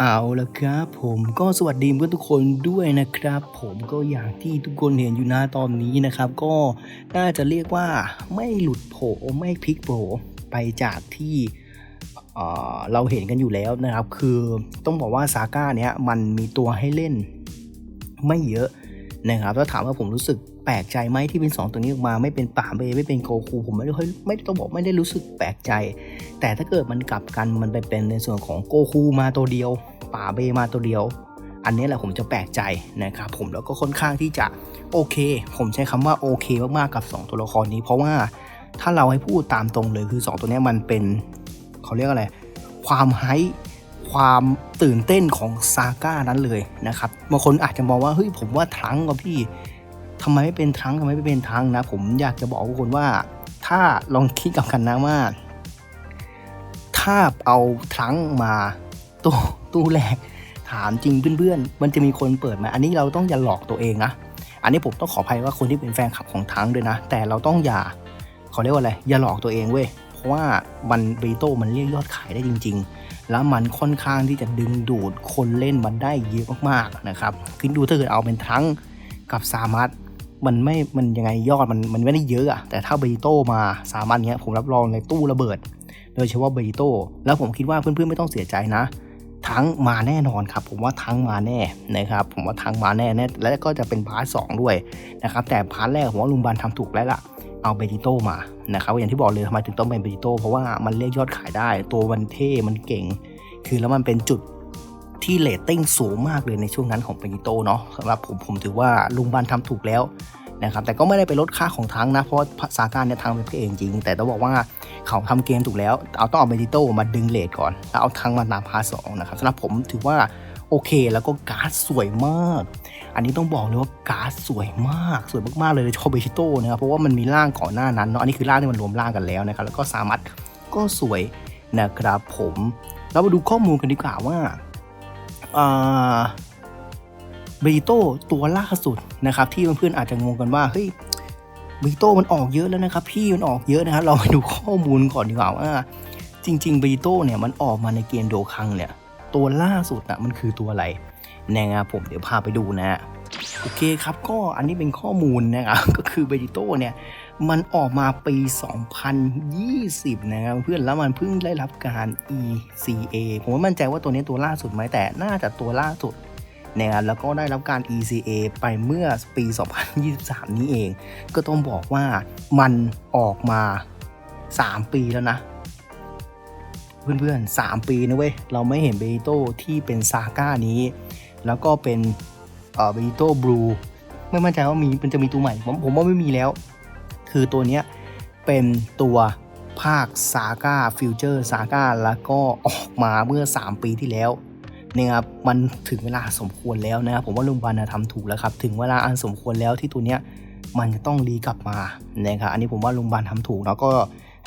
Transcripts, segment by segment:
เอาละครับผมก็สวัสดีเพื่อนทุกคนด้วยนะครับ ผมก็อย่างที่ทุกคนเห็นอยู่หน้าตอนนี้นะครับ ก็น่าจะเรียกว่าไม่หลุดโผไม่พลิกโผไปจากที่เอ่อเราเห็นกันอยู่แล้วนะครับ คือต้องบอกว่าซาก้าเนี้ยมันมีตัวให้เล่นไม่เยอะ นะครับแล้วถามว่าผมรู้สึกแปลกใจไหมที่เป็น 2 ตัวนี้ออกมาไม่เป็นป่าเบไม่เป็นโกคูผมไม่ได้ค่อยไม่ต้องบอกไม่ได้รู้สึกแปลกใจ แต่ถ้าเกิดมันกลับกันมันไปเป็นในส่วนของโกคูมาตัวเดียวป่าเบมาตัวเดียว อันนี้แหละผมจะแปลกใจนะครับผมแล้วก็ค่อนข้างที่จะโอเค ผมใช้คำว่าโอเคมากๆกับ 2 ตัวละครนี้ เพราะว่าถ้าเราให้พูดตามตรงเลยคือ 2 ตัวนี้มันเป็นเขาเรียกอะไร ความไฮ ความตื่นเต้นของซาก้านั้นเลยนะครับบางคนอาจจะมองว่าเฮ้ยผมว่าทั้งกับพี่ทำไมไม่เป็นทั้งทำไมไม่เป็นทั้งนะ ผมอยากจะบอกทุกคนว่า ถ้าลองคิดกับกันนะว่า ถ้าเอาทั้งมาตู้ตู้แรกถามจริงเพื่อนๆ มันจะมีคนเปิดไหมอันนี้เราต้องอย่าหลอกตัวเองนะ อันนี้ผมต้องขออภัยว่าคนที่เป็นแฟนคลับของทั้งด้วยนะ แต่เราต้องอย่าเขาเรียกว่าอะไร อย่าหลอกตัวเองเว้ย เพราะว่ามันเบโต้มันเรียกยอดขายได้จริง ๆ แล้วมันค่อนข้างที่จะดึงดูดคนเล่นมันได้เยอะมากๆนะครับคิดดูถ้าเกิดเอาเป็นทั้งกับซามัสมันไม่ มันยังไงยอดมันมันไม่ได้เยอะอะแต่ถ้าเบโต้มาสามัสเนี้ยผมรับรองเลยตู้ระเบิด โดยเฉพาะเบโต้แล้วผมคิดว่าเพื่อนๆไม่ต้องเสียใจนะ ทั้งมาแน่นอนครับ ผมว่าทั้งมาแน่นะครับ ผมว่าทั้งมาแน่แน่และก็จะเป็นพาร์ทสองด้วยนะครับแต่พาร์ทแรกผมว่าลุงบันทำถูกแล้วล่ะ เอาเบจิโต้มานะครับอย่างที่บอกเลยทำไมถึงต้องเป็นเบจิโต้เพราะว่ามันเรียกยอดขายได้ ตัวมันเท่มันเก่ง คือแล้วมันเป็นจุดที่เลตติ้งสูงมากเลยในช่วงนั้นของเบจิโต้เนาะสำหรับผมผมถือว่าลุงบันทำถูกแล้วนะครับแต่ก็ไม่ได้ไปลดค่าของทั้งนะ เพราะว่าซาก้าเนี่ยทางเป็นพระเอกจริง แต่ต้องบอกว่าเขาทำเกมถูกแล้ว เอาต้องเอาเบจิโต้มาดึงเลทก่อน แล้วเอาทั้งมาตามพาสองนะครับสำหรับผมถือว่าโอเคแล้วก็การ์ดสวยมาก อันนี้ต้องบอกเลยว่าการ์ดสวยมากสวยมากๆเลยโดยเฉพาะเบจิโต้นะครับเพราะว่ามันมีร่างก่อนหน้านั้นเนาะอันนี้คือร่างที่มันรวมร่างกันแล้วนะครับแล้วก็สามัดก็สวยนะครับผมเรามาดูข้อมูลกันดีกว่าว่าเบจิโต้ตัวล่าสุดนะครับ ที่เพื่อนๆอาจจะงงกันว่าเฮ้ยเบจิโต้มันออกเยอะแล้วนะครับ พี่มันออกเยอะนะครับ เรามาดูข้อมูลก่อนดีกว่าว่า จริงๆเบจิโต้เนี่ยมันออกมาในเกมโดคังเนี่ย ตัวล่าสุดนะมันคือตัวอะไร นะครับผมเดี๋ยวพาไปดูนะฮะโอเคครับก็อันนี้เป็นข้อมูลนะครับก็คือเบจิโต้เนี่ยมันออกมาปี 2020 นะครับเพื่อนแล้วมันเพิ่งได้รับการ ECA ผมว่มั่นใจว่าตัวนี้ตัวล่าสุดไหมแต่น่าจะตัวล่าสุดนะครับแล้วก็ได้รับการ ECA ไปเมื่อปี 2023 นี้เอง ก็ต้องบอกว่ามันออกมา 3 ปีแล้วนะ เพื่อนๆ 3 ปีนะเว้ย เราไม่เห็นเบโต้ที่เป็นซาก้านี้ แล้วก็เป็นเอ่อเบโต้บลูไม่มั่นใจว่ามีมันจะมีตัวใหม่ ผมผมว่าไม่มีแล้ว คือตัวเนี้ยเป็นตัวภาคซาก้าฟิวเจอร์ซาก้าแล้วก็ออกมาเมื่อ 3 ปีที่แล้วเนี่ยครับมันถึงเวลาสมควรแล้วนะครับผมว่าลุงบันะทำถูกแล้วครับ ถึงเวลาอันสมควรแล้วที่ตัวเนี้ยมันจะต้องรีกลับมานะครับอันนี้ผมว่าลุงบันทำถูกแล้วก็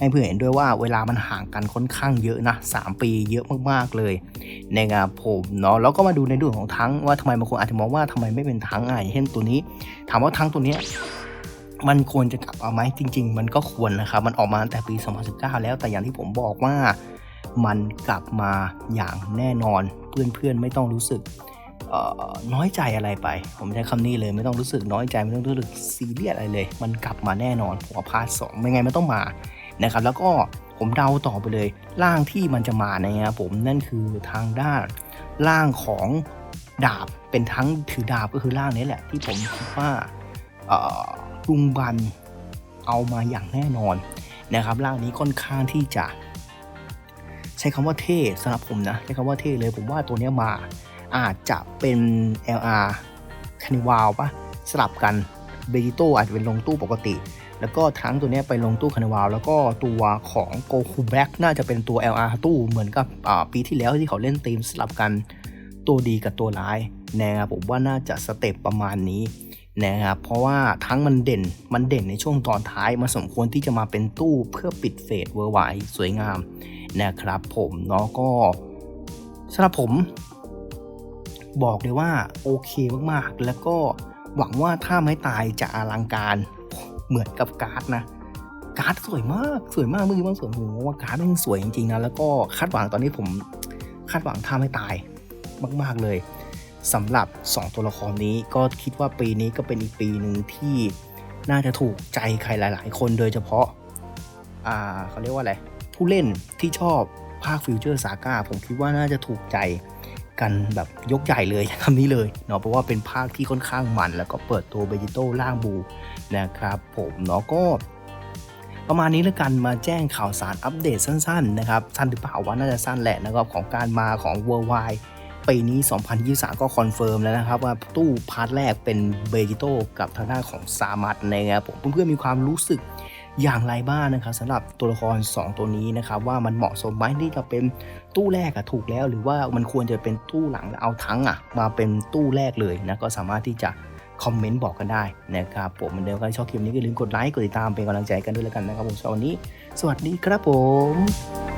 ให้เพื่อนเห็นด้วยว่าเวลามันห่างกันค่อนข้างเยอะนะ3ปีเยอะมากๆเลยนะครับผมเนาะแล้วก็มาดูในเรื่องของทั้งว่าทำไมบางคนอาจจะมองว่าทำไมไม่เป็นทั้งอะอย่างเช่นตัวนี้ ถามว่าทั้งตัวเนี้ยมันควรจะกลับมาไหมจริง ๆ มันก็ควรนะครับ มันออกมาตั้งแต่ปี 2019 แล้วแต่อย่างที่ผมบอกว่ามันกลับมาอย่างแน่นอนเพื่อนๆไม่ต้องรู้สึกน้อยใจอะไรไป ผมใช้คำนี้เลยไม่ต้องรู้สึกน้อยใจ ไม่ต้องรู้สึกซีเรียสอะไรเลย มันกลับมาแน่นอนผมว่าพาร์ทสองไม่ไงมันต้องมา นะครับแล้วก็ผมเดาต่อไปเลยร่างที่มันจะมานะครับผมนั่นคือทางด้านร่างของดาบเป็นทั้งถือดาบก็คือร่างนี้แหละ ที่ผมคิดว่าลุงบันเอามาอย่างแน่นอนนะครับร่างนี้ค่อนข้างที่จะใช้คำว่าเท่สำหรับผมนะใช้คำว่าเท่เลยผมว่าตัวนี้มาอาจจะเป็น LR คานิวาลปะสลับกันเบจิโตอาจจะเป็นลงตู้ปกติ แล้วก็ทั้งตัวนี้ไปลงตู้คานิวาแล้วก็ตัวของโกคูแบ็กน่าจะเป็นตัว LR ตู้เหมือนกับปีที่แล้วที่เขาเล่นทีมสลับกันตัวดีกับตัวร้ายนะครับผมว่าน่าจะสเต็ปประมาณนี้นะครับเพราะว่าทั้งมันเด่นมันเด่นในช่วงตอนท้ายมันสมควรที่จะมาเป็นตู้เพื่อปิดเฟสเวอร์ไวสวยงามนะครับผมเนาะก็สำหรับผม บอกเลยว่าโอเคมากๆ แล้วก็หวังว่าถ้าไม่ตายจะอลังการ เหมือนกับการ์ดนะการ์ดสวยมากสวยมากเมื่อกี้บางส่วนผมว่าการ์ดมันสวยจริงๆนะแล้วก็คาดหวังตอนนี้ผมคาดหวังถ้าไม่ตายมาก ๆเลยสำหรับ 2 ตัวละครนี้ก็คิดว่าปีนี้ก็เป็นอีกปีหนึ่งที่น่าจะถูกใจใครหลาย ๆ คนโดยเฉพาะอ่าเขาเรียกว่าอะไรผู้เล่นที่ชอบภาคฟิวเจอร์ซาก้าผมคิดว่าน่าจะถูกใจ กันแบบยกใหญ่เลยคำนี้เลยเนาะเพราะว่าเป็นภาคที่ค่อนข้างมัน แล้วก็เปิดตัวเบจิโต้ล่างบูนะครับ ผมเนาะก็ประมาณนี้แล้วกันมาแจ้งข่าวสารอัปเดตสั้นๆนะครับสั้นหรือเปล่าว่าน่าจะสั้นแหละนะครับของการมาของ Worldwide ปีนี้ 2023 ก็คอนเฟิร์มแล้วนะครับ ว่าตู้พาร์ทแรกเป็นเบจิโต้กับทางด้านของซามัตนะครับผมเพื่อนๆมีความรู้สึก อย่างไรบ้างนะครับสำหรับตัวละคร 2 ตัวนี้นะครับว่ามันเหมาะสมไหมที่จะเป็นตู้แรกอะถูกแล้ว หรือว่ามันควรจะเป็นตู้หลังแล้วเอาทั้งอะมาเป็นตู้แรกเลยนะก็สามารถที่จะคอมเมนต์บอกกันได้นะครับผมเหมือนเดิมก็ชอบคลิปนี้ก็อย่าลืมกดไลค์กดติดตามเป็นกำลังใจกันด้วยแล้วกันนะครับผมสำหรับวันนี้ สวัสดีครับผม